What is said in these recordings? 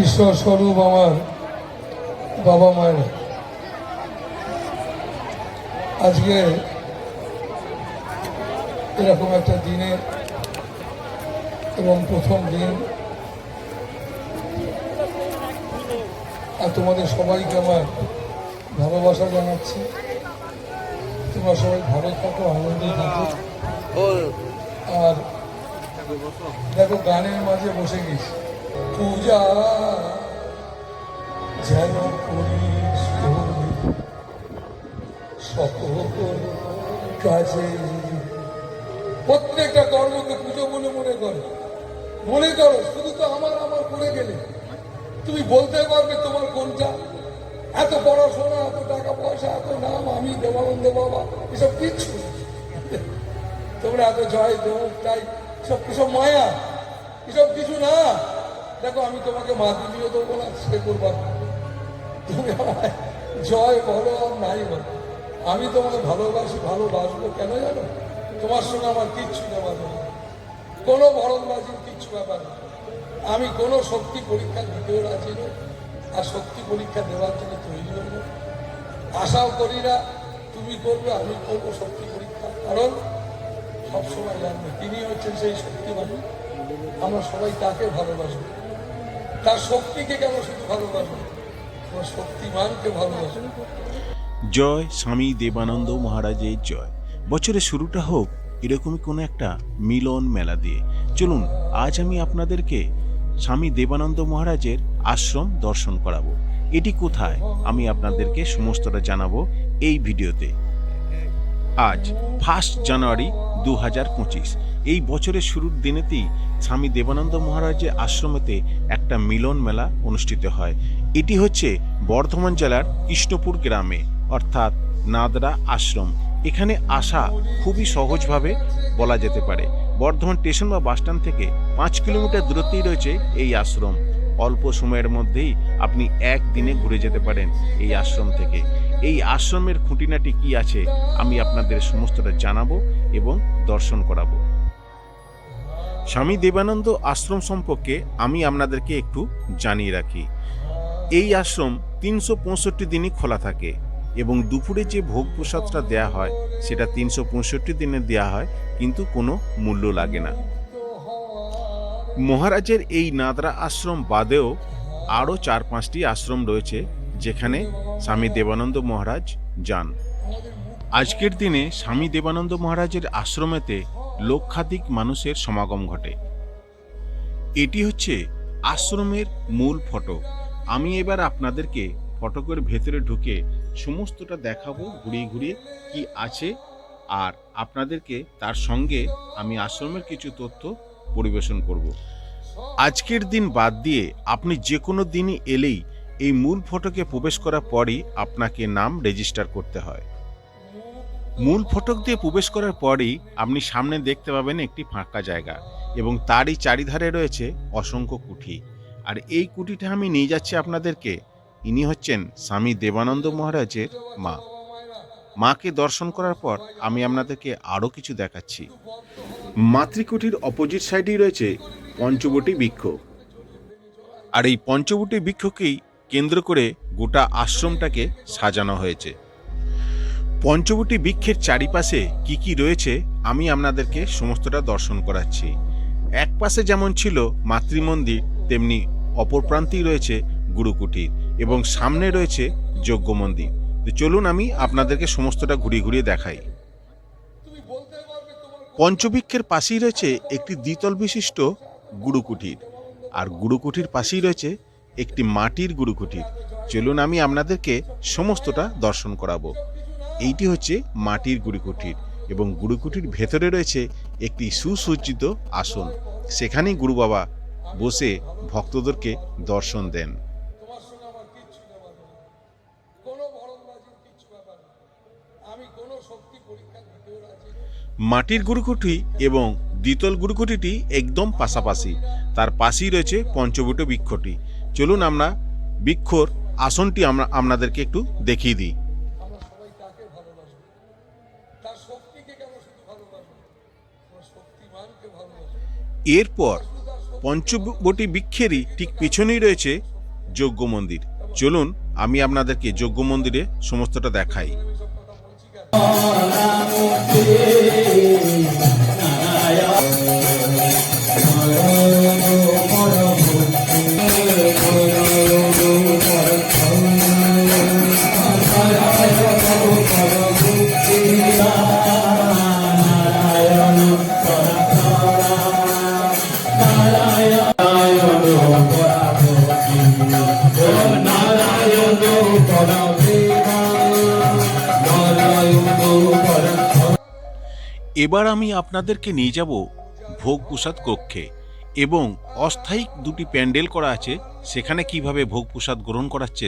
ঈশ্বর স্বরূপ আমার বাবা মায়েরা। আজকে এরকম একটা দিনে এবং প্রথম দিন আর তোমাদের সবাইকে আমার ভালোবাসা জানাচ্ছি। তোমরা সবাই ভালো থাকো আনন্দে থাকো। আর দেখো গানের মাঝে বসে গেছি। পূজা যেন করিস প্রত্যেকটা কর্মকে পুজো বলে মনে করো। মনে করো, শুধু তো আমার আমার করে গেলে। তুমি বলতে পারবে তোমার কোনটা? এত পড়াশোনা, এত টাকা পয়সা, এত নাম, আমি, দেবানন্দ বাবা, এসব কিচ্ছু তোমরা এত জয় দৌড় তাই সব এসব মায়া, এসব কিছু না। দেখো, আমি তোমাকে মাধ্যমিকও দেবো না সে করবার। তুমি জয় বলো আর নাই বলো। আমি তোমাকে ভালোবাসি, ভালোবাসবো কেন জানো? তোমার সঙ্গে আমার কিচ্ছু নেওয়া নেই। কোনো বরণবাজির কিচ্ছু ব্যাপার না আমি কোনো শক্তি পরীক্ষা দিতেও রাজি নই আর শক্তি পরীক্ষা দেওয়ার জন্য তৈরিও নই আশাও করি না, তুমি করবে, আমি করব শক্তি পরীক্ষা। কারণ সবসময় জানবে তিনি হচ্ছেন সেই শক্তিমান। আমরা সবাই তাকে ভালোবাসবো তার শক্তিকে কেন শুধু জয় স্বামী দেবানন্দ মহারাজের জয়। বছরের শুরুটা হোক এরকমই কোনো একটা মিলন মেলা দিয়ে। চলুন, আজ আমি আপনাদেরকে স্বামী দেবানন্দ মহারাজের আশ্রম দর্শন করাবো। এটি কোথায়? আমি আপনাদেরকে সমস্তটা জানাব এই ভিডিওতে। আজ ফার্স্ট জানুয়ারি দু হাজার পঁচিশ। এই বছরের শুরুর দিনেতেই স্বামী দেবানন্দ মহারাজের আশ্রমেতে একটা মিলন মেলা অনুষ্ঠিত হয়। এটি হচ্ছে বর্ধমান জেলার কৃষ্ণপুর গ্রামে, অর্থাৎ নাদরা আশ্রম। এখানে আসা খুবই সহজভাবে বলা যেতে পারে। বর্ধমান স্টেশন বা বাসস্ট্যান্ড থেকে পাঁচ কিলোমিটার দূরত্বেই রয়েছে এই আশ্রম। অল্প সময়ের মধ্যেই আপনি একদিনে ঘুরে যেতে পারেন এই আশ্রম থেকে। এই আশ্রমের খুঁটিনাটি কি আছে, আমি আপনাদের সমস্তটা জানাব এবং দর্শন করাবো। স্বামী দেবানন্দ আশ্রম সম্পর্কে আমি আপনাদেরকে একটু জানিয়ে রাখি। এই আশ্রম তিনশো পঁয়ষট্টি দিনই খোলা থাকে এবং দুপুরে যে ভোগ প্রসাদটা দেওয়া হয়, সেটা তিনশো পঁয়ষট্টি দিনে দেওয়া হয়, কিন্তু কোনো মূল্য লাগে না। মহারাজের এই নাদরা আশ্রম বাদেও আরও চার পাঁচটি আশ্রম রয়েছে যেখানে স্বামী দেবানন্দ মহারাজ যান। আজকের দিনে স্বামী দেবানন্দ মহারাজের আশ্রমেতে লক্ষাধিক মানুষের সমাগম ঘটে। এটি হচ্ছে আশ্রমের মূল ফটো আমি এবার আপনাদেরকে ফটকের ভেতরে ঢুকে সমস্তটা দেখাবো, ঘুরিয়ে ঘুরিয়ে কি আছে। আর আপনাদেরকে তার সঙ্গে আমি আশ্রমের কিছু তথ্য পরিবেশন করব। আজকের দিন বাদ দিয়ে আপনি যে কোনো দিনই এলেই এই মূল ফটকে প্রবেশ করার পরই আপনাকে নাম রেজিস্টার করতে হয়। মূল ফটক দিয়ে প্রবেশ করার পরই আপনি সামনে দেখতে পাবেন একটি ফাঁকা জায়গা এবং তারই চারিধারে রয়েছে অসংখ্য কুঠি। আর এই কুঠিটা আমি নিয়ে যাচ্ছি আপনাদেরকে। ইনি হচ্ছেন স্বামী দেবানন্দ মহারাজের মা। মাকে দর্শন করার পর আমি আপনাদেরকে আরও কিছু দেখাচ্ছি। মাতৃকুঠির অপোজিট সাইডেই রয়েছে পঞ্চবটি বৃক্ষ। আর এই পঞ্চবটি বৃক্ষকেই কেন্দ্র করে গোটা আশ্রমটাকে সাজানো হয়েছে। পঞ্চবটি বৃক্ষের চারিপাশে কি কি রয়েছে, আমি আপনাদেরকে সমস্তটা দর্শন করাচ্ছি। এক পাশে যেমন ছিল মাতৃমন্দির, তেমনি অপর প্রান্তেই রয়েছে গুরুকুটির এবং সামনে রয়েছে যজ্ঞ মন্দির। তো চলুন আমি আপনাদেরকে সমস্তটা ঘুরিয়ে ঘুরিয়ে দেখাই। পঞ্চবৃক্ষের পাশেই রয়েছে একটি দ্বিতল বিশিষ্ট গুরুকুটির। আর গুরুকুটির পাশেই রয়েছে একটি মাটির গুরুকুটির। চলুন আমি আপনাদেরকে সমস্তটা দর্শন করাবো। এইটি হচ্ছে মাটির গুরুকুটির এবং গুরুকুটির ভেতরে রয়েছে একটি সুসজ্জিত আসন। সেখানেই গুরু বাবা বসে ভক্তদেরকে দর্শন দেন। মাটির গুরুকুটি এবং দ্বিতল গুরুকুটিটি একদম পাশাপাশি। তার পাশেই রয়েছে পঞ্চবট বৃক্ষটি। চলুন আমরা বৃক্ষর আসনটি আমরা আপনাদেরকে একটু দেখিয়ে দিই। এরপর পঞ্চবটি বৃক্ষেরই ঠিক পিছনেই রয়েছে যজ্ঞ মন্দির। চলুন আমি আপনাদেরকে যজ্ঞ মন্দিরে সমস্তটা দেখাই। এবার আমি আপনাদেরকে নিয়ে যাব ভোগ প্রসাদ কক্ষে এবং অস্থায়ী দুটি প্যান্ডেল করা আছে, সেখানে কীভাবে ভোগ প্রসাদ গ্রহণ করাচ্ছে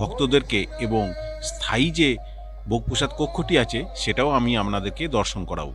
ভক্তদেরকে এবং স্থায়ী যে ভোগ প্রসাদ কক্ষটি আছে, সেটাও আমি আপনাদেরকে দর্শন করাবো।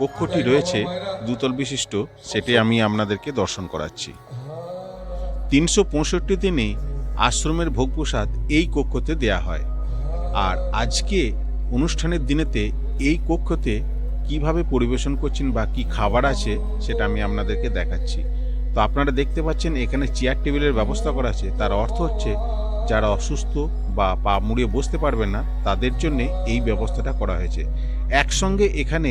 কক্ষটি রয়েছে দুতল বিশিষ্ট, সেটি আমি আপনাদেরকে দর্শন করাচ্ছি। তিনশো পঁয়ষট্টি দিনে আশ্রমের ভোগ প্রসাদ এই কক্ষতে দেয়া হয়। আর আজকে অনুষ্ঠানের দিনেতে এই কক্ষতে কীভাবে পরিবেশন করছেন বা কি খাবার আছে, সেটা আমি আপনাদেরকে দেখাচ্ছি। তো আপনারা দেখতে পাচ্ছেন, এখানে চেয়ার টেবিলের ব্যবস্থা করা আছে। তার অর্থ হচ্ছে, যারা অসুস্থ বা পা মুড়িয়ে বসতে পারবেন না, তাদের জন্যে এই ব্যবস্থাটা করা হয়েছে। একসঙ্গে এখানে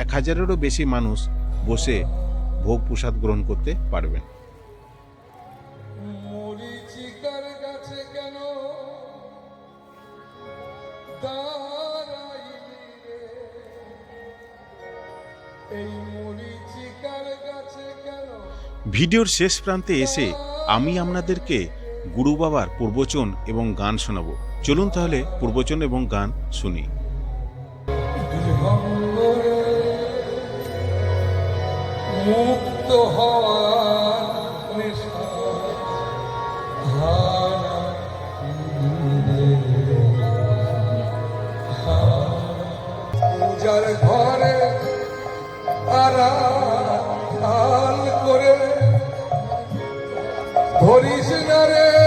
এক হাজারেরও বেশি মানুষ বসে ভোগ প্রসাদ গ্রহণ করতে পারবেন। ভিডিওর শেষ প্রান্তে এসে আমি আপনাদেরকে গুরু বাবার প্রবচন এবং গান শোনাবো। চলুন তাহলে প্রবচন এবং গান শুনি। মুক্ত হওয়ার পূজার ঘরে আড়াল করে ধরিস না রে।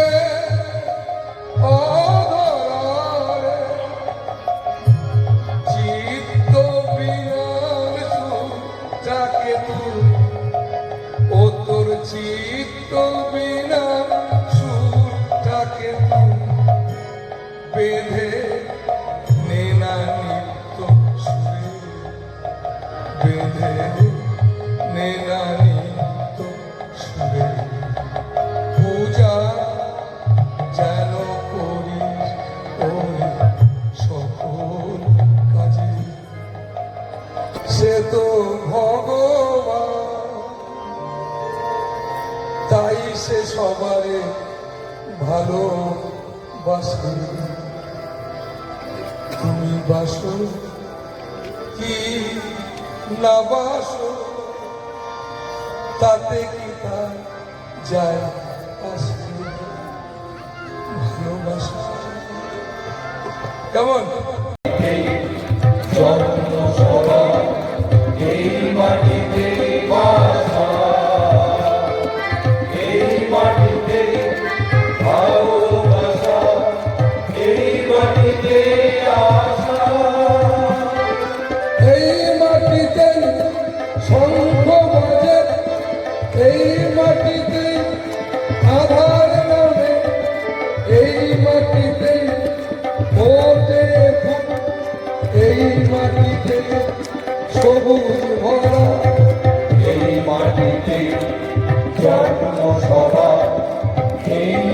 ভালো বাসে তুমি বাসো কি না বাসো তাতে কি তার যায় আসে ভালোবাসা। কেমন? মাটিতে সবুজ ভরা এই মাটিতে জন্ম সভা এই